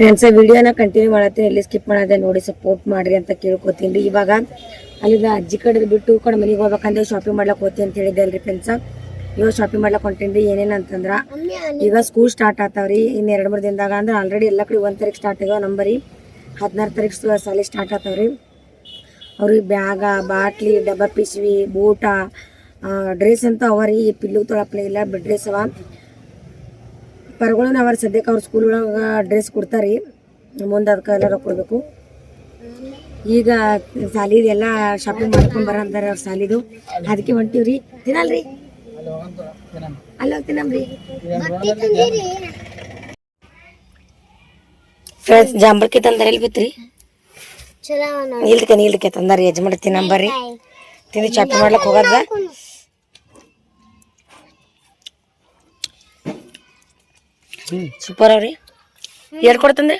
Friends ವಿಡಿಯೋನ continue ಮಾಡತ್ತೀನಿ. ಎಲ್ಲಿ skip ಮಾಡದೆ ನೋಡಿ ಸಪೋರ್ಟ್ ಮಾಡ್ರಿ ಅಂತ ಕೇಳ್ಕೊತೀನಿ ರೀ. ಇವಾಗ ಅಲ್ಲಿಂದ ಅಜ್ಜಿ ಕಡೆ ಬಿಟ್ಟು ಕಡೆ ಮನೆಗೆ ಹೋಗ್ಬೇಕಂದ್ರೆ ಶಾಪಿಂಗ್ ಮಾಡ್ಲಿಕ್ಕೆ ಹೋತಿ ಅಂತ ಹೇಳಿದ್ದೆ ಅಲ್ರಿ ಫ್ರೆಂಡ್ಸ್ ಇವಾಗ ಶಾಪಿಂಗ್ ಮಾಡ್ಲಿಕ್ಕೆ ಹೊಂಟೇನಿ ರೀ. ಏನೇನು ಅಂತಂದ್ರೆ ಈಗ ಸ್ಕೂಲ್ ಸ್ಟಾರ್ಟ್ ಆತಾವ್ರಿ. ಇನ್ನು ಎರಡು, ಮೂರು ದಿನದಾಗ ಅಂದ್ರೆ ಆಲ್ರೆಡಿ ಎಲ್ಲ ಕಡೆ ಒಂದು ತಾರೀಕು ಸ್ಟಾರ್ಟ್ ಆಗ್ಯಾವ ನಂಬರಿ ಹದಿನಾರು ತಾರೀಕು ಸಾಲಿ ಸ್ಟಾರ್ಟ್ ಆತಾವ್ರಿ. ಅವ್ರಿಗೆ ಬ್ಯಾಗ, ಬಾಟ್ಲಿ, ಡಬ್ಬ ಪಿಸ್ವಿ, ಬೂಟ ಡ್ರೆಸ್ ಅಂತ ಅವರಿ ಪಿಲ್ಲು ತೊಳಪ್ಲೆ ಇಲ್ಲ ಡ್ರೆಸ್ ಅವ. ಪರ್ಗಳನ್ನ ಅವ್ರ ಸದ್ಯಕ್ಕೆ ಅವ್ರ ಸ್ಕೂಲ್ ಒಳಗೆ ಡ್ರೆಸ್ ಕೊಡ್ತಾರೆ. ಮುಂದೆ ಅದಕ್ಕೆ ಎಲ್ಲ ಕೊಡಬೇಕು. ಈಗ ಸಾಲಿದು ಎಲ್ಲ ಶಾಪಿಂಗ್ ಮಾಡ್ಕೊಂಡು ಬರ ಅಂತಾರೆ ಅವ್ರ ಸಾಲಿದು ಅದಕ್ಕೆ ಹೊಂಟಿವ್ರಿ. ತಿನ್ನಲ್ರಿ? ಅಲ್ಲ ತಿನ್ನಮ್ರಿ. ಫ್ರೆಂಡ್ಸ್ ಜಾಂಬರ್ಕಿ ತಂದಾರೆ ಎಲ್ಲಿ ಬಿತ್ರಿ? ಇಲ್ದಕ್ಕೆ ನೀಲ್ದಕ್ಕೆ ತಂದಾರ ಯಜಮಾನ ತಿನ್ನಂಬರ್ರಿ. ತಿಂದು ಶಾಪಿಂಗ್ ಮಾಡ್ಲಕ್ಕೆ ಹೋಗದ ಸೂಪರ್ ಅವ್ರಿ. ಏರ್ ಕೊಡ್ತಂದ್ರೆ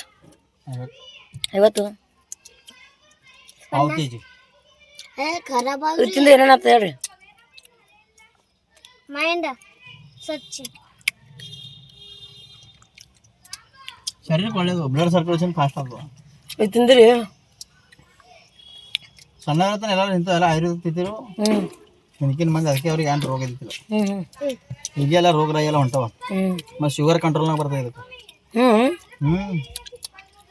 ಐವತ್ತು. ಏನೇನತ್ತ ಹೇಳ್ರಿ. ಮೈಂಡ್ ಸ್ವಚ್ಛ. ಶರೀರಕ್ಕೆ ಒಳ್ಳೇದು ಬ್ಲಡ್ ಸರ್ಕ್ಯುಲೇಷನ್ ಫಾಸ್ಟ್ ಆಗ್ತದೆ ಇದು ತಿಂದ್ರಿ. ಸಣ್ಣ ಎಲ್ಲರೂ ಇಂಥ ಎಲ್ಲ ಆಯುರ್ವೇದ ತಿಂತಿರು. ಹ್ಞೂ ಹಿಂದಿನ ಮಂದಿ ಅದಕ್ಕೆ ಅವ್ರಿಗೆ ಏನು ರೋಗ ಇದ್ದಿಲ್ಲ. ಈಗೆಲ್ಲ ರೋಗ ಎಲ್ಲ ಹೊಂಟವ. ಮತ್ತೆ ಶುಗರ್ ಕಂಟ್ರೋಲ್ನಾಗ ಬರ್ತದೆ ಇದಕ್ಕೆ. ಹ್ಞೂ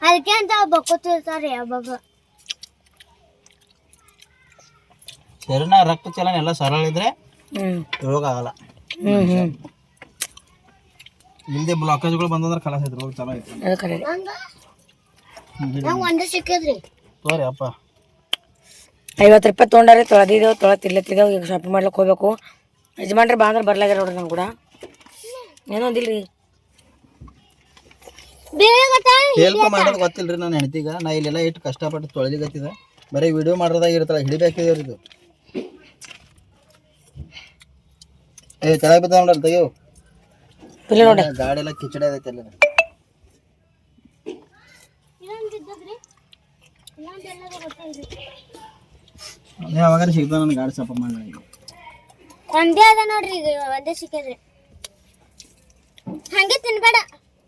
ಅದಕ್ಕೆ ಅಂತ ಬಕ್ಕೋತಿರ್ತಾರೆ ಒಬ್ಬೊಬ್ಬ. ಶರೀರನಾಗ ರಕ್ತ ಚಲನ ಎಲ್ಲ ಸರಳ ಇದ್ರೆ ರೋಗ ಆಗಲ್ಲ. ಇಲ್ಲದೆ ಬ್ಲಾಕೇಜ್ಗಳು ಬಂದಂದ್ರೆ ಕಲಾಸ ಐತೆ ರೋಗ ಚಲೋ ಐತೆ ಸಿಕ್ಕಿದ್ರಿ. ತೋರಿ ಅಪ್ಪ. ಐವತ್ತು ರೂಪಾಯಿ ತೊಗೊಂಡಾರೆ ತೊಳೆದಿದ್ದೇವೆ ತೊಳೆ ತಿರ್ಲತ್ತಿದ್ದೇವೆ ಈಗ ಶಾಪಿಂಗ್ ಮಾಡ್ಲಿಕ್ಕೆ ಹೋಗ್ಬೇಕು. ಯಜಮಾನ್ರೆ ಬಾ ಅಂದ್ರೆ ಬರ್ಲಾಗ್ಯಾರ ನೋಡ್ರಿ ನಂಗೆ ಕೂಡ. ಏನೊಂದಿಲ್ರಿ ಹೆಲ್ಪ್ ಮಾಡೋದು ಗೊತ್ತಿಲ್ರಿ ನಾನು ಹೆಣತಿಗ ನಾ ಇಲ್ಲೆಲ್ಲ ಇಟ್ಟು ಕಷ್ಟಪಟ್ಟು ತೊಳೆದಿಗತ್ತಿದ. ಬರೀ ವಿಡಿಯೋ ಮಾಡೋದಾಗ ಇರ್ತಲ್ಲ ಇದು ಏ ಚೆನ್ನಾಗಿ ಬಿದ್ದ ನೋಡ್ರಿ ತೆಗಿಯೋ. ಇಲ್ಲ ನೋಡಿ ಗಾಡಿ ಎಲ್ಲ ಕಿಚಡಿ ಆಗೈತೆ ಅಲ್ಲಿ ಗೊತ್ತಿಲ್ರಿ ಸಿಗ್ತಾವ ನನ್ನ ಗಾಡಿ ಸಪ್ಪ ಮಾಡಿ ಒಂದೇ ಅದ ನೋಡ್ರಿ ಈಗ ಒಂದೇ ಸಿಕ್ಕಿದ್ರಿ. ಹಂಗೆ ತಿನ್ಬೇಡ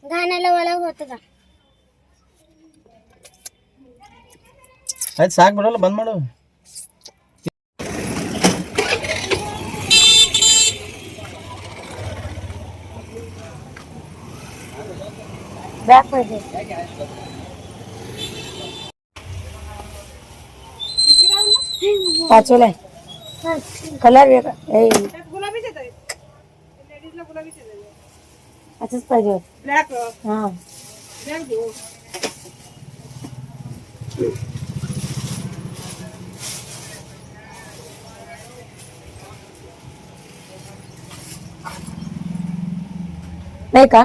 ಗಾನೆಲ್ಲ ಒಳಗೆ ಹೋಗ್ತದ ಆಯ್ತು ಸಾಕು ಬಿಡಲ್ಲ ಬಂದ್ ಮಾಡು. ಬ್ಯಾಕ್ ಮಾಡಿ पाचोला कलर वेगळा. असंच पाहिजे हा. नाही का?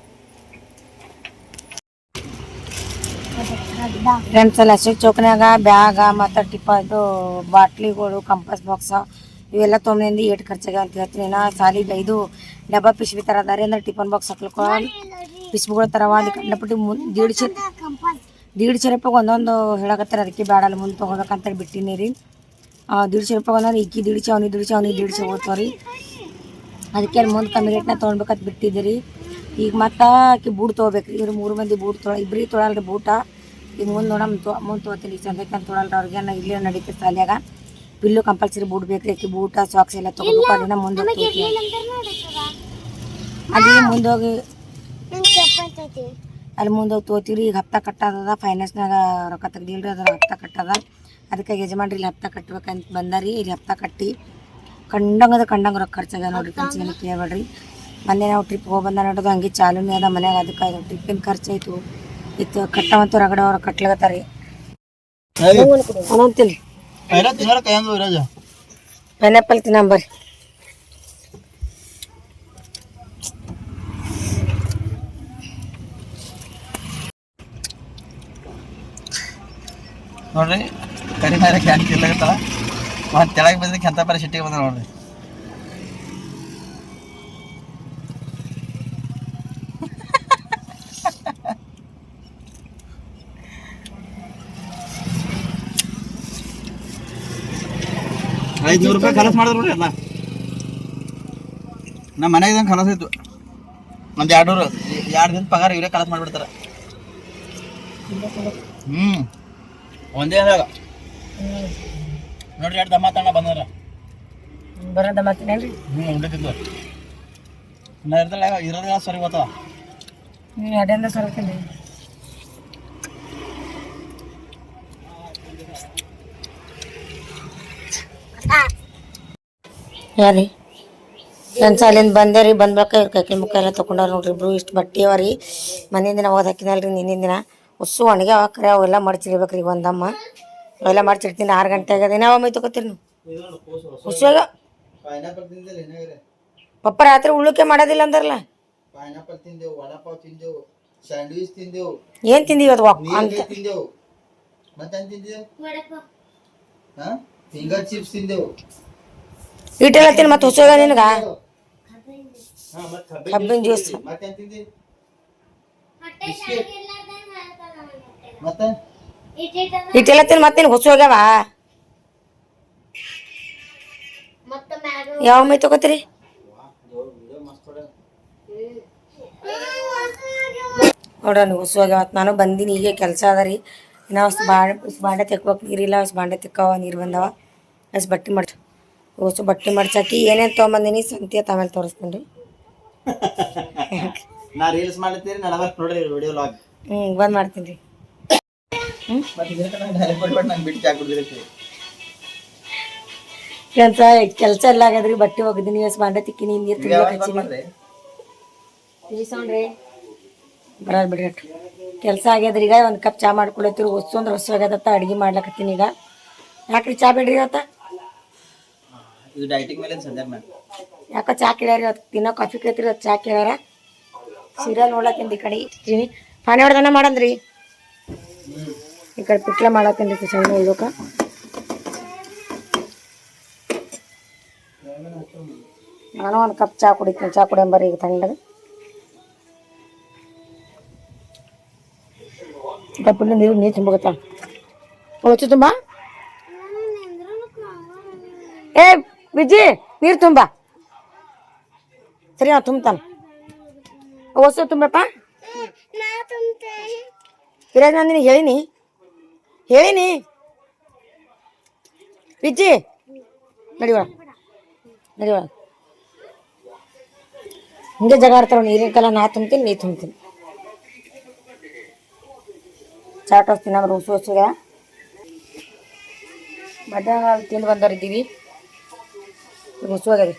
ಫ್ರೆಂಡ್ಸ್ ಲಸಿಕ್ ಚೌಕ್ನಾಗ ಬ್ಯಾಗ, ಮತ್ತು ಟಿಪ್ಪ, ಇದು ಬಾಟ್ಲಿಗಳು ಕಂಪಸ್ ಬಾಕ್ಸ್ ಇವೆಲ್ಲ ತೊಗೊಂಡು ಏಟ್ ಖರ್ಚಾಗ್ಯಾವ ಅಂತ ಹೇಳ್ತೀನಿ. ನಾ ಸಾಲಿ ಇದು ಡಬ್ಬ ಪಿಶ್ಬಿ ಥರ ಅದಾರಿ ಅಂದ್ರೆ ಟಿಫನ್ ಬಾಕ್ಸ್ ಹಾಕ್ಲಿಕ್ಕೆ ಪಿಶ್ವಿಗಳ ಥರವ ಅಲ್ಲಿ ಕಂಡಪಟ್ಟಿ ಮುಂದೆ ದೀಡ್ಶೆ ದೀಡ್ಶೆ ರೂಪಾಯಿ ಒಂದೊಂದು ಹೇಳಕತ್ತಾರ. ಅದಕ್ಕೆ ಬ್ಯಾಡಲ್ಲ ಮುಂದೆ ತೊಗೊಬೇಕಂತೇಳಿ ಬಿಟ್ಟಿನಿ ರೀ. ದೀಡ್ಶೆ ರೂಪಾಯಿ ಒಂದೊಂದು ಇಕ್ಕಿ ದೀಡ್ಶೆ ಅವ್ನಿಗೆ ದೀಡ್ಶೆ ಅವ್ನಿಗೆ ದೀಡ್ಶೆ ಹೋಗ್ತಾವ್ರಿ. ಅದಕ್ಕೆ ಮುಂದೆ ಕಮ್ಮಿ ರೇಟ್ನಾಗ ತೊಗೊಳ್ಬೇಕಂತ ಬಿಟ್ಟಿದ್ದೀರಿ ಈಗ ಮತ್ತೆ ಆಕಿ ಬೂಟ್ ತೊಗೋಬೇಕು. ಇವ್ರು ಮೂರು ಮಂದಿ ಬೂಟ್ ತೊಳ ಇಬ್ರಿಗೆ ತೊಳಲ್ರಿ ಬೂಟ. ಈಗ ಮುಂದೆ ನೋಡಮ್ ತೊ ಮುಂದೆ ತೊಗೋತೀನಿ. ಈಗ ಸದ್ಯಕ್ಕೆ ಅಂತ ತೊಳಲ್ರಿ. ಅವ್ರಿಗೆ ಇಲ್ಲೇ ನಡೀತದೆ ಸಾಲ್ಯಾಗ. ಬಿಲ್ಲು ಕಂಪಲ್ಸರಿ ಬೂಟ್ ಬೇಕ್ರಿ ಆಕಿ. ಬೂಟ ಸಾಕ್ಸ್ ಎಲ್ಲ ತೊಗೋಬೇಕು. ಅದನ್ನ ಮುಂದೆ ಮುಂದೆ ಹೋಗಿ ಅಲ್ಲಿ ಮುಂದೆ ಹೋಗಿ ತೊಗೋತೀವ್ರಿ ಈಗ ಹಪ್ತ ಕಟ್ಟದ ಫೈನಾನ್ಸ್ನಾಗ ರೊಕ್ಕ ತೆಗ್ದಿಲ್ರಿ. ಅದ್ರ ಹಪ್ತ ಕಟ್ಟದ. ಅದಕ್ಕೆ ಯಜಮಾನ್ರಿ ಇಲ್ಲಿ ಹಪ್ತ ಕಟ್ಬೇಕಂತ ಬಂದಾರಿ. ಇಲ್ಲಿ ಹಪ್ತ ಕಟ್ಟಿ. ಕಂಡಂಗದ ಕಂಡಂಗ ರೊಕ್ಕ ಖರ್ಚಾಗ ನೋಡ್ರಿ ಖರ್ಚಿಗೆ ಕೇಳ್ಬೇಡ್ರಿ. ಮೊನ್ನೆ ನಾವು ಟ್ರಿಪ್ ಹೋಗಿ ಬಂದ ನೋಡೋದು ಹಂಗೆ ಚಾಲೂನೇ ಅದ ಮನ್ಯಾಗ ಅದಕ್ಕೆ ಟ್ರಿಪ್ಪಿನ ಖರ್ಚಾಯಿತು. ಇತ್ತು ಕಟ್ಟವಂತೂ ರಗಡ ಅವ್ರು ಕಟ್ಲಾಗತ್ತಾರ ರೀ ಅದಂತಿಲ್ಲ ಪೈನಾಪಲ್ ತಿನ್ನಂಬರಿ ನೋಡ್ರಿ ಕರಿ ಮೇಲೆ ಕ್ಯಾಂಟಿ ಮತ್ತೆ ಕೆಳಗೆ ಬಂದ್ರೆ ಕೆಂತ ಬರ ಸಿಟ್ಟಿಗೆ ಬಂದ್ರೆ ನೋಡ್ರಿ. ಐದ್ನೂರು ರೂಪಾಯಿ ಖಲಾಸ್ ಮಾಡಿದ್ರು ನೋಡ್ರಿ ಎಲ್ಲ. ನಮ್ಮ ಮನೆಗೆ ಇದಂಗೆ ಖಲಾಸ್ ಇತ್ತು ಒಂದು ಎರಡು ನೂರು ಎರಡು ದಿನ ಪಗಾರ ಇವರೇ ಖಲಾಸ್ ಮಾಡಿಬಿಡ್ತಾರೆ. ಹ್ಞೂ ಒಂದೇ ಅಂದಾಗ. ನೋಡ್ರಿ ಎರಡು ದಮ್ಮ ತಣ್ಣ ಬಂದಾರ. ಬರೋದ ಮತ್ತೇನ್ರಿ ಹ್ಞೂ ಉಂಡಿದ್ದು ನಾ ಇರ್ದಲ್ಲ ಇರೋದಿಲ್ಲ ಸರಿ ಗೊತ್ತ ಹ್ಞೂ ಅಡೆಯಿಂದ ಸರ್ತೀನಿ ಯಾರಿ? ನಾನು ಸಾಲಿಂದ ಬಂದೆ ರೀ ಬಂದ್ಬೇಕಾ ಇವ್ರ ಕೈಕಿ ಮುಖ ಎಲ್ಲ ತೊಗೊಂಡಾರ ನೋಡ್ರಿ ಇಬ್ರು ಇಷ್ಟು ಬಟ್ಟೆ ಅವ ರೀ. ಮನೆ ದಿನ ಹೋದ್ ಹಾಕಿನಲ್ರಿ ನಿನ್ನೆ ದಿನ. ಉಸ್ಸು ಒಣಗೆ ಹಾಕ್ರೆ ಅವೆಲ್ಲ ಮಡ್ಚಿಡ್ಬೇಕು ರೀ ಒಂದಮ್ಮ. ಅವೆಲ್ಲ ಮಡ್ಚಿಡ್ತೀನಿ ಆರು ಗಂಟೆ ಆಗ್ಯದ. ಏನೋ ಮೈ ತೊಗೋತೀರಿ ನೀವು? ಉಸ್ಸಾಗ ಪಪ್ಪ ರಾತ್ರಿ ಉಳ್ಳುಕೆ ಮಾಡೋದಿಲ್ಲ ಅಂದಾರಲ್ಲ? ಪೈನಾಪಲ್ ತಿಂದೆವು ವಡಾಪಾವ್ ತಿಂದೆವು ಸ್ಯಾಂಡ್ವಿಚ್ ತಿಂದೆವು. ಏನು ತಿಂದಿ ಇವತ್ತು ವಾಕ್ ಅಂತ. ತಿಂದೆವು. ಇಟ್ಟೆಲ್ಲ ತಿನ್ ಮತ್ತೆ ಹೊಸೋಗ ನಿನಗ? ಹಾಂ ಮತ್ತೆ ಕಬ್ಬಿನ ಜ್ಯೂಸ್ ಇಟ್ಟೆಲ್ಲ ತಿನ್ ಮತ್ತೆ ಹೊಸೋಗ್ಯಾವ ಯಾವ ಮೈ ತಗೋತೀರಿ? ನೋಡ್ರಿ ನೀವು ಹೊಸೋಗ್ಯಾವ ನಾನು ಬಂದೀನಿ ಈಗ ಕೆಲಸ ಅದ ರೀ. ಇನ್ನೂ ಅಷ್ಟು ಬಾಂಡೆ ಬಾಂಡೆ ತೆಕ್ಬೇಕು ನೀರಿಲ್ಲ ಅಷ್ಟು ಬಾಂಡೆ ತೆಕ್ಕವ ನೀರು ಬಂದವ. ಅಷ್ಟು ಬಟ್ಟೆ ಮಡ್ಚ ಹೊಸ ಬಟ್ಟೆ ಮಡ್ಚಾಕಿ ಏನೇನು ತೊಗೊಂಬಂದಿನಿ ಸಂತಿ ಅಂತ ಆಮೇಲೆ ತೋರಿಸ್ತೀನಿ ರೀ. ನಾ ರೀಲ್ಸ್ ಮಾಡ್ತೀನಿ ನಡಬರ್ಕ್ ನೋಡ್ರಿ ವಿಡಿಯೋ ಲಾಗ್ ಹ್ಞೂ ಬಂದ್ ಮಾಡ್ತೀನಿ ರೀ. ಕೆಲಸ ಕೆಲಸ ಎಲ್ಲ ಆಗದ್ರಿ ಬಟ್ಟೆ ಹೋಗಿದ್ದೀನಿ ಎಸ್ ಬಾಂಡೆ ತಿಕ್ಕಿನಿ ನೀರು ತುಂಬಿ ಬರೋದು ಬಿಡ್ರಿ ಕೆಲಸ ಆಗ್ಯದ್ರಿ ಈಗ ಒಂದು ಕಪ್ ಚಾ ಮಾಡ್ಕೊಳತ್ತೀರಿ ಹೊಸ ಅಂದ್ರೆ ಹೊಸ ಆಗ್ಯದತ್ತ ಅಡ್ಗೆ ಮಾಡ್ಲಕತ್ತೀನಿ ಈಗ. ಯಾಕ್ರಿ ಚಾ ಬಿಡ್ರಿ ಇವತ್ತ? ಇದು ಡೈಟಿಂಗ್ ಮೇಲೆ ಸಂಜೆ ಮ್ಯಾಮ್ ಯಾಕೋ ಚಾ ಕೇಳ್ಯಾರಿ? ಇವತ್ತು ದಿನ ಕಾಫಿ ಕೇಳ್ತೀರಿ ಇವತ್ತು ಚಾ ಕೇಳ್ಯಾರ. ಸೀರಿಯಲ್ ನೋಡ್ಲತ್ತೀನಿ ಈ ಕಡೆ ಇಟ್ಟಿನಿ ಪಾನಿ ಹೊಡೆದನ ಮಾಡಂದ್ರಿ? ಈ ಕಡೆ ಪಿಟ್ಲ ಮಾಡತ್ತೀನಿ ರೀ ಸಣ್ಣ ಉಳ್ಳೋಕ ನಾನು ಒಂದು ಕಪ್ ಚಾ ಕುಡಿತೀನಿ. ಚಾ ಕುಡಿಯಂಬರಿ ಈಗ ತಣ್ಣಗೆ. ಕಪ್ಪಿನ ನೀರು ನೀರು ತುಂಬಗುತ್ತಾ ಹೊಚ್ಚು ತುಂಬ? ಏ ವಿಜಿ, ನೀರು ತುಂಬ. ಸರಿ ನಾವು ತುಂಬ್ತಾನ ತುಂಬಪ್ಪ? ವಿರಾಜ್ ನಾನು ನಿನಗೆ ಹೇಳಿನಿ. ಹೇಳಿನಿ. ವಿಜಿ, ನಡಿ ಒಳ ನಡಿ ಒಳ ಹಿಂಗೆ ಜಗ ಆಡ್ತಾರ ನೀರಿನ ನಾ ತುಂಬ್ತೀನಿ, ನೀ ತುಂಬ್ತೀನಿ. ಚಾಟ್ ಹಚ್ತೀನಿ ಅಂದ್ರೆ ಹೊಸ, ಹೊಸಿಗೆ. ಮಧ್ಯಾಹ್ನ ತಿಂದು ಬಂದವರಿದ್ದೀವಿ ಹೊಸುವಾಗದೆ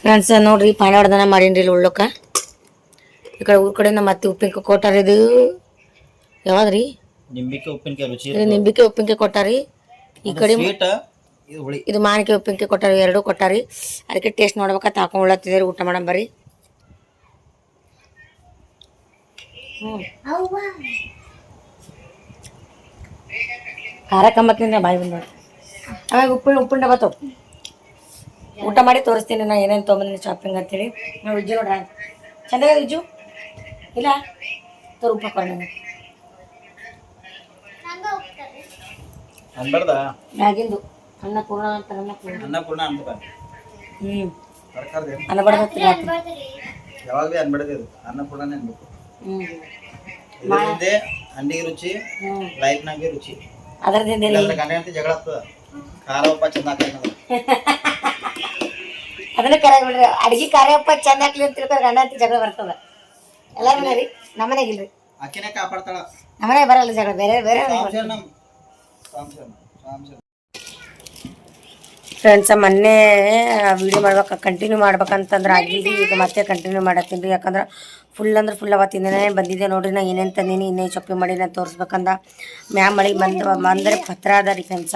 ಫ್ರೆಂಡ್ಸ್ ನೋಡ್ರಿ ಹೊಡೆದನ ಮಾಡೀನಿ ರೀ ಉಳ್ಳೋಕ. ಈ ಕಡೆ ಊರ ಕಡೆ ನಮ್ಮ ಅತ್ತೆ ಉಪ್ಪಿನಕಾಯಿ ಕೊಟ್ಟಾರ ಇದು. ಯಾವ್ದ್ರಿ ನಿಂಬಿಕೆ ಉಪ್ಪಿನಕಾಯಿ ರುಚಿ ನಿಂಬಿಕೆ ಉಪ್ಪಿನಕಾಯಿ ಕೊಟ್ಟಾರಿ. ಈ ಕಡೆ ಇದು ಮಾನಿಕಾಯಿ ಉಪ್ಪಿನಕಾಯಿ ಕೊಟ್ಟಾರಿ ಎರಡೂ ಕೊಟ್ಟಾರಿ. ಅದಕ್ಕೆ ಟೇಸ್ಟ್ ನೋಡ್ಬೇಕಾ ಹಾಕೊಂಡ್ಲತ್ತಿದ್ದೀರಿ ಊಟ ಮಾಡಮ್ ಬರ್ರಿ ಹ್ಞೂ ಖಾರ ಕಮ್ಮತ್ತಿಂದ ಬಾಯಿ ಬಂದ ಆಮೇಲೆ ಉಪ್ಪಿನ ಉಪ್ಪು ಡಬ್ಬ ತಗೋ ಊಟ ಮಾಡಿ ತೋರಿಸ್ತೀನಿ ನಾ ಏನೇನು ತೊಗೊಂಬಂದಿನಿ ಶಾಪಿಂಗ್ ಅಂತೇಳಿ. ನಾವು ವಿಜ್ಜು ನೋಡ್ರ ಚಂದಾಗ ವಿಜ್ಜು ಇಲ್ಲ? ತೋರು ಉಪ್ಪು ಹಾಕೊಂಡು ಅನ್ಬಾರ್ದ ಮ್ಯಾಗಿಂದು. ಅನ್ನಪೂರ್ಣ ಅಂತ ಅನ್ನಪೂರ್ಣ ಅನ್ನಪೂರ್ಣ ಅನ್ಬೇಕ ಹ್ಞೂ ತರಕಾರಿ ಅನ್ನಬಾರ್ದು ಯಾವಾಗ ಭೀ ಅನ್ನಪೂರ್ಣನೇ ಅನ್ಬೇಕು ಇದರಿಂದ ಅಂಡಿಗೆ ರುಚಿ ಲೈಫ್ನಾಗೆ ರುಚಿ. ಅದರದಿಂದ ಹೆಂಡತಿ ಜಗಳ ಆಗ್ತದ. ಖಾರ ಚಂದ ಹಾಕಿ ಅದನ್ನ ಕರೆ ಬಿಡ್ರಿ. ಅಡ್ಗಿ ಕಾರ್ಯಪ್ಪ ಚಂದ ಹಾಕ್ಲಿ ಅಂತ ತಿಳ್ಕೊಂಡ್ರೆ ಗಂಡ ಅಂತ ಜಗಳ ಬರ್ತದ. ಎಲ್ಲಾರು ರೀ ನಮ್ಮ ಇಲ್ರಿ. ಅಕ್ಕಿನೇ ಕಾಪಾಡ್ತಾಳ. ನಮ್ಮನೆ ಬರಲ್ಲ ಜಗಳ ಬೇರೆ ಬೇರೆ ಫ್ರೆಂಡ್ಸ್ ಮೊನ್ನೆ ವಿಡಿಯೋ ಮಾಡ್ಬೇಕು ಕಂಟಿನ್ಯೂ ಮಾಡ್ಬೇಕಂತಂದ್ರೆ ಆಗಿಲ್ಲ ಈಗ ಮತ್ತೆ ಕಂಟಿನ್ಯೂ ಮಾಡತ್ತೀನಿ. ರೀ ಯಾಕಂದ್ರೆ ಫುಲ್ ಅಂದ್ರೆ ಫುಲ್ ಅವತ್ತಿಂದನೇ ಬಂದಿದ್ದೆ ನೋಡ್ರಿ, ನಾ ಏನೇನು ತಂದೀನಿ ಇನ್ನೇನು ಶಾಪಿಂಗ್ ಮಾಡಿ ನಾನು ತೋರಿಸ್ಬೇಕಂದ. ಮ್ಯಾಮ್ ಮಳೆ ಬಂದು ಅಂದರೆ ಪತ್ರ ಅದ ರೀ ಫ್ರೆಂಡ್ಸ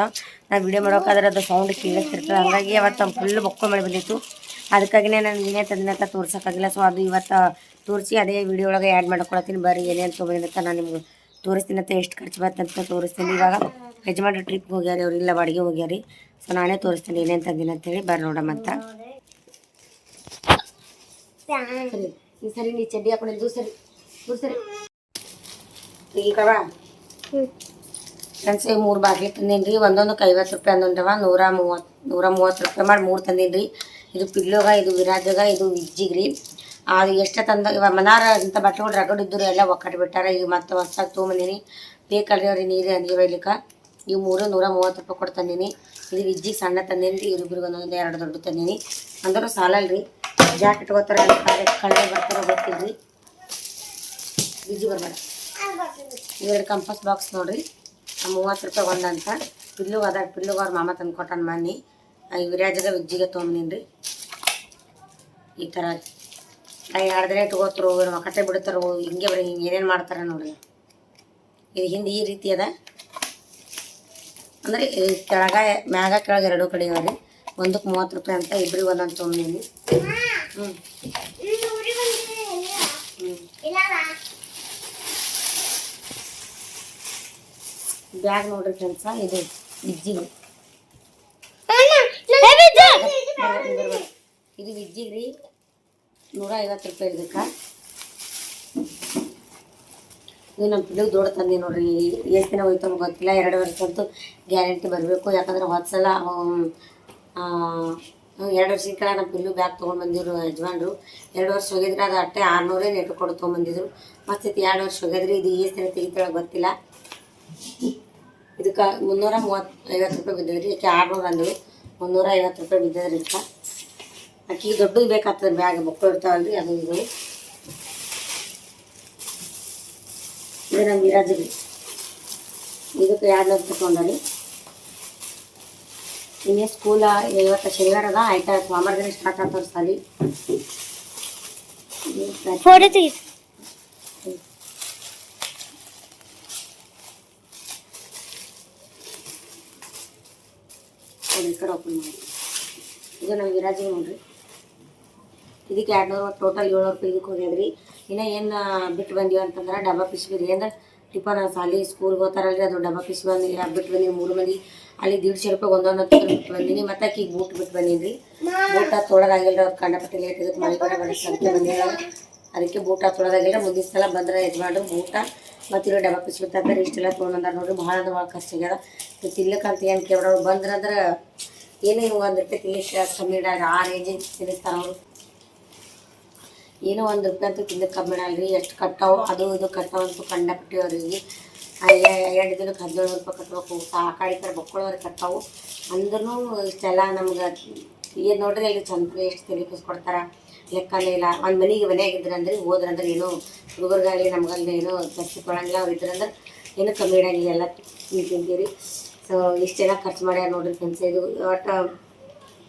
ನಾನು ವಿಡಿಯೋ ಮಾಡೋಕ್ಕಾದ್ರೆ ಅದು ಸೌಂಡ್ ಕೇಳಿಸ್ತಿರ್ತದೆ. ಹಾಗಾಗಿ ಅವತ್ತು ಫುಲ್ ಬೊಕ್ಕ ಮಳೆ ಬಂದಿತ್ತು. ಅದಕ್ಕಾಗಿನೇ ನಾನು ಏನೇ ತಂದಿನ ಅಂತ ತೋರ್ಸೋಕ್ಕಾಗಿಲ್ಲ. ಸೊ ಅದು ಇವತ್ತು ತೋರಿಸಿ ಅದೇ ವಿಡಿಯೋ ಒಳಗೆ ಆ್ಯಡ್ ಮಾಡ್ಕೊಳತ್ತೀನಿ. ಬರ್ರಿ ಏನೇನು ಅಂತ ನಾನು ನಿಮ್ಗೆ ತೋರಿಸ್ತೀನಿ ಅಂತ ಎಷ್ಟು ಖರ್ಚು ಬರ್ತಂತ ತೋರಿಸ್ತೀನಿ. ಇವಾಗ ಯಜಮಾನ್ರು ಟ್ರಿಪ್ ಹೋಗ್ಯಾರಿ, ಅವ್ರು ಇಲ್ಲ ಬಾಡಿಗೆ ಹೋಗ್ಯಾರಿ. ಸೊ ನಾನೇ ತೋರಿಸ್ತೀನಿ ಏನೇನು ತಂದಿನಂತೇಳಿ ಬರ್ರಿ ನೋಡಮ್ಮಂತ. ಸರಿ ಈ ಸರಿ ನೀ ಚಡ್ಡಿ ಹಾಕೊಂಡಿದ್ದು ಸರಿ ದೂಸರಿ ಈಗ ಫ್ರೆಂಡ್ಸ್ ಈಗ ಮೂರು ಬಾಗಿಲು ತಂದೀನಿ ರೀ ಒಂದೊಂದಕ್ಕೆ ಐವತ್ತು ರೂಪಾಯಿ ಅಂದೊಂದವ ನೂರ ಮೂವತ್ತು ನೂರ ಮೂವತ್ತು ರೂಪಾಯಿ ಮಾಡಿ ಮೂರು ತಂದೀನಿ ರೀ ಇದು ಪಿಲ್ಲೋಗ ಇದು ವಿರಾಜಗ ಇದು ವಿಜ್ಜಿಗೆ ರೀ ಅದು ಎಷ್ಟೇ ತಂದ ಇವಾಗ ಮನಾರ ಇಂಥ ಬಟ್ಟೆಗಳು ರಗಡ್ ಇದ್ದರು ಎಲ್ಲ ಒಕ್ಕಟ್ಟು ಬಿಟ್ಟಾರ. ಈಗ ಮತ್ತೆ ಹೊಸ್ದಾಗಿ ತೊಗೊಂಬಂದೀನಿ. ಬೇಕಲ್ರಿ ಅವ್ರಿಗೆ ನೀರು ನೀರು ಒಯ್ಲಿಕ್ಕೆ. ಇವು ಮೂರು ನೂರ ಮೂವತ್ತು ರೂಪಾಯಿ ಕೊಟ್ಟು ತಂದೀನಿ. ಇದು ವಿಜ್ಜಿಗೆ ಸಣ್ಣ ತಂದೀನಿ ರೀ ಇವ್ರಿಬ್ರಿಗೆ ಒಂದೊಂದು ಎರಡು ದೊಡ್ಡ ತಂದೀನಿ. ಅಂದರೂ ಸಾಲಲ್ರಿ ಜಾಕೆಟ್ ಇಟ್ಕೋತಾರೆ ಕಳೆ ಬರ್ತಾರೋ ಗೊತ್ತಿದ್ರಿ ಬಿಜಿ ಬರ್ಬೇಡ. ಇವೆರಡು ಕಂಪಸ್ ಬಾಕ್ಸ್ ನೋಡ್ರಿ. ಮೂವತ್ತು ರೂಪಾಯಿ ಒಂದಂತ ಪಿಲ್ಲು ಅದ ಪಿಲ್ಲುಗೆ ಅವ್ರ ಮಾಮ ತಂದು ಕೊಟ್ಟಾನ ಮನ್ನಿ. ಈ ವಿರಾಜಗ ವಿಜ್ಜಿಗೆ ತೊಗೊಂಬಂದಿನಿ ರೀ ಈ ಥರ ಎರಡು ದಿನ ಇಟ್ಕೋತ್ರು ಇವ್ರು ಕಟ್ಟೆ ಬಿಡ್ತಾರೋ, ಹಿಂಗೆ ಬರೀ ಹಿಂಗೆ ಏನೇನು ಮಾಡ್ತಾರೆ ನೋಡ್ರಿ. ಇದು ಹಿಂದೆ ಈ ರೀತಿ ಅದ. ಅಂದರೆ ಕೆಳಗೆ, ಮ್ಯಾಗ ಕೆಳಗೆ ಎರಡು ಕಡೆ ಅವ ರೀ. ಒಂದಕ್ಕೆ ಮೂವತ್ತು ರೂಪಾಯಿ ಅಂತ ಇಬ್ರಿಗೆ ಒಂದೊಂದು ತೊಗೊಂಡಿನಿ ಹ್ಞೂ ಹ್ಞೂ ಬ್ಯಾಗ್ ನೋಡ್ರಿ ಫ್ರೆಂಡ್ಸ ಇದು ವಿಜ್ಜಿಗೆ ಇದು ವಿಜ್ಜಿಗೆ ರೀ ನೂರ ಐವತ್ತು ರೂಪಾಯಿ ಇದಕ್ಕೆ ಇದು ನಮ್ಮ ಪಿಲ್ಲಿಗೆ ದೊಡ್ಡ ತಂದೆ ನೋಡ್ರಿ ಎಷ್ಟು ದಿನ ಹೋಯ್ತು ನಮ್ಗೆ ಗೊತ್ತಿಲ್ಲ ಎರಡು ವರ್ಷ ಅಂತೂ ಗ್ಯಾರಂಟಿ ಬರಬೇಕು ಯಾಕಂದ್ರೆ ಹೋದ ಸಲ ಎರಡು ವರ್ಷ ಕೆಳ ನಮ್ಮ ಪಿಲ್ಲು, ಬ್ಯಾಗ್ ತೊಗೊಂಡು ಬಂದಿದ್ರು ಯಜಮಾನ್ರು ಎರಡು ವರ್ಷ ಹೋಗಿದ್ರೆ ಅದು ಅಟ್ಟೆ ಆರುನೂರೇ ನೆಟ್ಟು ಕೊಡು ತೊಗೊಂಬಂದಿದ್ರು ಮತ್ತೆ ಎರಡು ವರ್ಷ ಹೋಗಿದ್ರಿ ಇದು ಈ ಸರಿ ತೆಗಿತಾಳೆ ಗೊತ್ತಿಲ್ಲ. ಇದಕ್ಕೆ ಮುನ್ನೂರ ಮೂವತ್ತು, ಐವತ್ತು ರೂಪಾಯಿ ಬಿದ್ದದ್ರಿ ಆಕೆ ಆರುನೂರು ಅಂದರು ಮುನ್ನೂರ ಐವತ್ತು ರೂಪಾಯಿ ಬಿದ್ದದ್ರಿ ಇದಕ್ಕೆ. ಆಕೆಗೆ ದೊಡ್ಡದು ಬೇಕಾಗ್ತದೆ ಬ್ಯಾಗ್ ಮಕ್ಕಳು ಇರ್ತಾವಲ್ರಿ, ಅದು ಇದು. ಇದು ನಮ್ಮ ರೀ ಇದಕ್ಕೆ ಎರಡು ನೂರು ತೊಗೊಂಡ್ರಿ ಇನ್ನೇ ಸ್ಕೂಲ ಇವತ್ತು ಶನಿವಾರ ಅದ ಆಯ್ತಾ ಸೋಮವಾರ ದಿನ ಸ್ಟಾರ್ಟ್ ಆಗ್ತಾವ್ರಿ ಸಾಲಿ. ಫೋಟೋ ತೆಗಿ. ಈ ಕಡೆ ಓಪನ್ ಮಾಡಿ. ಇದು ನಮ್ಮ ವಿರಾಜಿಗೆ ನೋಡ್ರಿ. ಇದಕ್ಕೆ ಎರಡು ನೂರು ಟೋಟಲ್ ಏಳ್ನೂರು ರೂಪಾಯಿ ಇದಕ್ಕೆ ಹೋಗ್ಯದ್ರಿ. ಇನ್ನು ಏನು ಬಿಟ್ಟು ಬಂದೀವಿ ಅಂತಂದ್ರೆ ಡಬ್ಬ ಪಿಶ್ವಿ ರೀ ಅಂದ್ರೆ ಟಿಫನ್ ಸಾಲಿ ಸ್ಕೂಲ್ಗೆ ಹೋಗ್ತಾರಲ್ರಿ ಅದು ಡಬ್ಬ ಪಿಸ್ಬಿ ಬಂದು ಬಿಟ್ಟು ಬಂದೀವಿ ಮೂರು ಮಂದಿ ಅಲ್ಲಿ ದೀಡ್ಶೆ ರೂಪಾಯಿ ಒಂದೊಂದು ಬಿಟ್ಟು ಬಂದೀನಿ. ಮತ್ತೆ ಆಕಿಗೆ ಬೂಟ್ ಬಿಟ್ಟು ಬಂದೀನಿ ಬೂಟ ತೊಳೋದಾಗಿಲ್ಲ ಅವ್ರು ಕಂಡಪಟ್ಟೆ ಲೇಟ್ ಇದಕ್ಕೆ ಮಳೆ ಕೂಡ ಬರೀ ಬಂದಿಲ್ಲ. ಅದಕ್ಕೆ ಬೂಟ ತೊಳೋದಾಗಿಲ್ಲ ಮುಂದಿನ ಸಲ ಬಂದ್ರೆ ಯಜಮಾನ್ರು ಬೂಟ ಮತ್ತೆ ಇರೋ ಡಬ್ಬ ಪಿಸ್ ತರ್ತಾರೆ ಇಷ್ಟೆಲ್ಲ ತೊಗೊಂಡ್ಬಂದಾರ ನೋಡ್ರಿ, ಭಾಳ ಅಂದ್ರೆ ಭಾಳ ಕಷ್ಟ ಆಗ್ಯದ. ತಿನ್ಲಿಕ್ಕಂತ ಏನು ಕೇಳೋರು ಬಂದ್ರಂದ್ರೆ ಏನೇ ಒಂದು ರೂಪಾಯಿ ತಿನ್ಲಿಕ್ಕೆ ಕಮ್ಮಿ ಇಡಾರ ಆ ರೇಂಜಿಗೆ ತಿನ್ನಿಸ್ತಾರೆ ಅವರು. ಏನೋ ಒಂದು ರೂಪಾಯಿ ಅಂತೂ ತಿನ್ನಕ್ಕೆ ಕಮ್ಮಿ ಇಡಲ್ರಿ ಎಷ್ಟು ಕಟ್ಟಾವು, ಅದು ಇದು ಕಟ್ಟಾವಂತೂ ಕಂಡಪಟ್ಟಿ ಅವ್ರಿಗೆ. ಎರಡು ದಿನಕ್ಕೆ ಹದಿನೇಳು ರೂಪಾಯಿ ಕಟ್ಬೇಕು. ಸಾಕಾಡಿ ಕಡೆ ಬಕ್ಕೊಳ್ಳೋರಿಗೆ ಕಟ್ಟಾವು ಅಂದ್ರೂ ಇಷ್ಟೆಲ್ಲ ನಮ್ಗೆ, ಏನು ನೋಡ್ರಿ ಅಲ್ಲಿ ಚಂದ ಎಷ್ಟು ತೆಲಿಪಿಸ್ ಕೊಡ್ತಾರ ಲೆಕ್ಕನೇ ಇಲ್ಲ. ಒಂದು ಮನೆಗೆ ಮನೆಯಾಗಿದ್ರೆ ಅಂದ್ರೆ ಹೋದ್ರಂದ್ರೆ ಏನೋ ಹುಡುಗರಿಗಾಗಲಿ ನಮಗಲ್ಲಿ ಏನೋ ಜಾಸ್ತಿ ಕೊಡಂಗಿಲ್ಲ ಅವ್ರು ಇದ್ರಂದ್ರೆ ಏನೂ ಕಮ್ಮಿ ಇಡಂಗಿಲ್ಲ. ಎಲ್ಲ ತಿಂತೀರಿ ಸೊ ಜನ ಖರ್ಚು ಮಾಡ್ಯಾರ ನೋಡ್ರಿ ಫ್ರೆಂಡ್ಸ್ ಇದು. ಒಟ್ಟು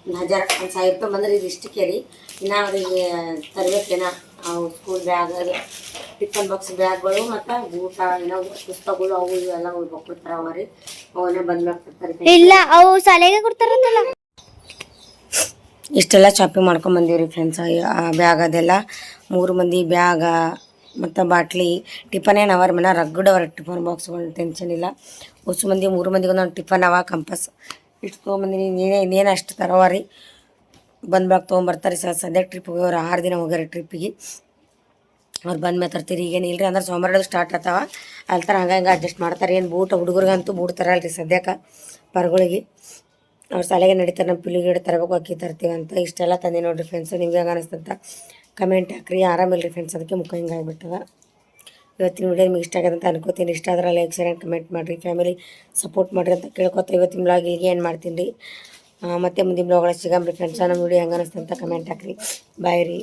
ಒಂದು ಹಜಾರ್, ಒಂದು ಸಾವಿರ ರೂಪಾಯಿ ಬಂದ್ರೆ ಇದು ಇಷ್ಟಕ್ಕೆ ರೀ ಇನ್ನು ಅವ್ರಿಗೆ ತರಬೇಕೇನ? ಅವು ಸ್ಕೂಲ್ ಬ್ಯಾಗ್ ಟಿಫನ್ ಬಾಕ್ಸ್ ಬ್ಯಾಗ್ಗಳು ಮತ್ತು ಊಟ ಏನೋ ಪುಸ್ತಕಗಳು ಅವು ಇವೆಲ್ಲ ಕೊಡ್ತಾರೆ ಅವ ರೀ. ಅವನೇ ಬಂದ್ಬಿಡ್ತಾರೆ ಇಲ್ಲ ಅವು ಶಾಲೆಗೆ ಇಷ್ಟೆಲ್ಲ ಶಾಪಿಂಗ್ ಮಾಡ್ಕೊಂಡು ಬಂದೀವಿ ಫ್ರೆಂಡ್ಸ್ ಆ ಬ್ಯಾಗ್ ಅದೆಲ್ಲ. ಮೂರು ಮಂದಿ ಬ್ಯಾಗ ಮತ್ತು ಬಾಟ್ಲಿ ಟಿಫನ್ ಏನು ಅವರ ಮನೆ ರಗ್ಗಡ್ ಅವರ ಟಿಫನ್ ಬಾಕ್ಸ್ಗಳು ಟೆನ್ಷನ್ ಇಲ್ಲ. ಹೊಸ ಮಂದಿ ಮೂರು ಮಂದಿಗೆ ಒಂದೊಂದು ಟಿಫನ್ ಅವ ಕಂಪಸ್ ಇಷ್ಟು ತೊಗೊಂಬಂದಿನಿ ನೀನೇ ಇನ್ನೇನು ಅಷ್ಟು ತರವ ರೀ. ಬಂದ್ಬಾಗ ತೊಗೊಂಬರ್ತಾರೆ ಸ ಸದ್ಯಕ್ಕೆ ಟ್ರಿಪ್ ಅವ್ರು ಆರು ದಿನ ಹೋಗ್ಯಾರ ಟ್ರಿಪ್ಪಿಗೆ ಅವ್ರು ಬಂದ ಮೇಲೆ ತರ್ತೀರಿ, ಈಗೇನು ಇಲ್ರಿ ಅಂದ್ರೆ ಸೋಮವಾರ ಸ್ಟಾರ್ಟ್ ಆಗ್ತಾವ. ಅಲ್ಲಿ ಥರ ಹಂಗೆ ಹಂಗೆ ಅಡ್ಜಸ್ಟ್ ಮಾಡ್ತಾರೆ. ಏನು ಬೂಟ ಹುಡುಗರಿಗಂತೂ ಬೂಟ್ ತರಲ್ರಿ ಸದ್ಯಕ್ಕೆ ಪರ್ಗಳಿಗೆ. ಅವ್ರು ಶಾಲೆಗೆ ನಡೀತಾರೆ ನಮ್ಮ ಪಿಲ್ಲಿಗೆ ಗಿಡ ತರಬೇಕು, ಅಕ್ಕಿ ತರ್ತೀವಿ ಅಂತ. ಇಷ್ಟೆಲ್ಲ ತಂದೆ ನೋಡಿರಿ ಫ್ರೆಂಡ್ಸು ನಿಮ್ಗೆ ಹೆಂಗೆ ಅನಿಸ್ತಂತ ಕಮೆಂಟ್ ಹಾಕ್ರಿ. ಆರಾಮಿಲ್ಲ ರೀ ಫ್ರೆಂಡ್ಸ್ ಅದಕ್ಕೆ ಮುಖ ಹಿಂಗೆ ಆಗ್ಬಿಟ್ಟದ. ಇವತ್ತಿನ ವಿಡಿಯೋ ನಿಮ್ಗೆ ಇಷ್ಟ ಆಗತ್ತೆ ಅಂತ ಅನ್ಕೋತೀನಿ. ಇಷ್ಟ ಆದ್ರೆ ಲೈಕ್ ಶೇರ್ ಆ್ಯಂಡ್ ಕಮೆಂಟ್ ಮಾಡಿರಿ. ಫ್ಯಾಮಿಲಿ ಸಪೋರ್ಟ್ ಮಾಡಿರಿ ಅಂತ ಕೇಳ್ಕೊತ ಇವತ್ತಿನ ಬ್ಲಾಗ್ ಇಲ್ಲಿಗೆ ಏನು ಮಾಡ್ತೀನಿ ರೀ? ಮತ್ತೆ ಮುಂದಿನ ಬ್ಲಾಗ್ಗಳ ಸಿಗಂಬ್ರಿ ಫ್ರೆಂಡ್ಸ ನಮ್ಮ ವಿಡಿಯೋ ಹೆಂಗೆ ಅನಿಸ್ತಂತ ಕಮೆಂಟ್ ಹಾಕ್ರಿ. ಬಾಯ್ ರೀ.